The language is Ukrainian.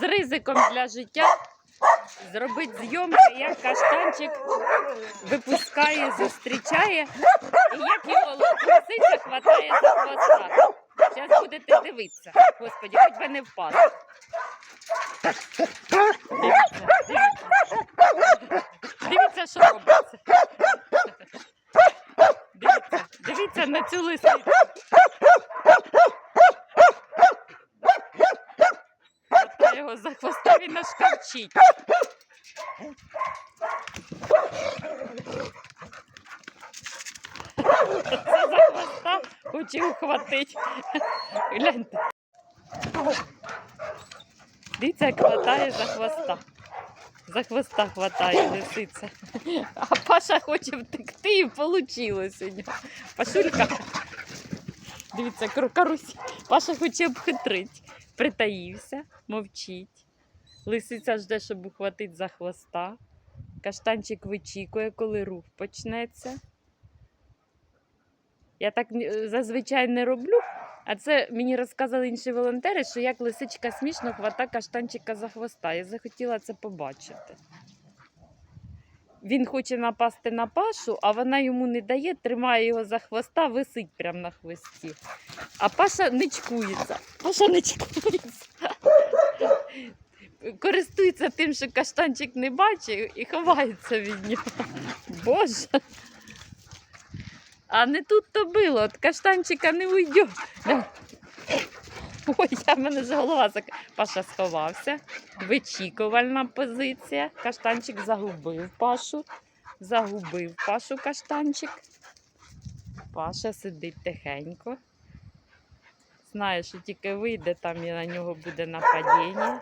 з ризиком для життя зробити зйомки, як каштанчик випускає, зустрічає, і як його лисиця хватає за хвоста. Зараз будете дивитися. Господі, хоч би не впасти. Дивіться, дивіться. Дивіться, що робиться. Дивіться, дивіться на цю лисицю. Його за хвоста, він аж кавчить. За хвоста хоче ухватить. Гляньте. Дивіться, як хватає за хвоста. За хвоста хватає лисиця. А Паша хоче втекти і вийшло нього. Пашулька. Дивіться, кару- карусь. Паша хоче обхитрити. Притаївся, мовчить. Лисиця жде, щоб ухватити за хвоста. Каштанчик вичікує, коли рух почнеться. Я так е, зазвичай не роблю, а це мені розказали інші волонтери, що як лисичка смішно хвата каштанчика за хвоста. Я захотіла це побачити. Він хоче напасти на пашу, а вона йому не дає, тримає його за хвоста, висить прямо на хвості. А Паша не чкується. Паша не чкується. Користується тим, що каштанчик не бачить і ховається від нього. Боже. А не тут то було, от каштанчика не уйде. Ой, я в мене вже голова зак... Паша сховався. Вичікувальна позиція. Каштанчик загубив Пашу. Загубив Пашу каштанчик. Паша сидить тихенько. Знає, що тільки вийде, там і на нього буде нападіння.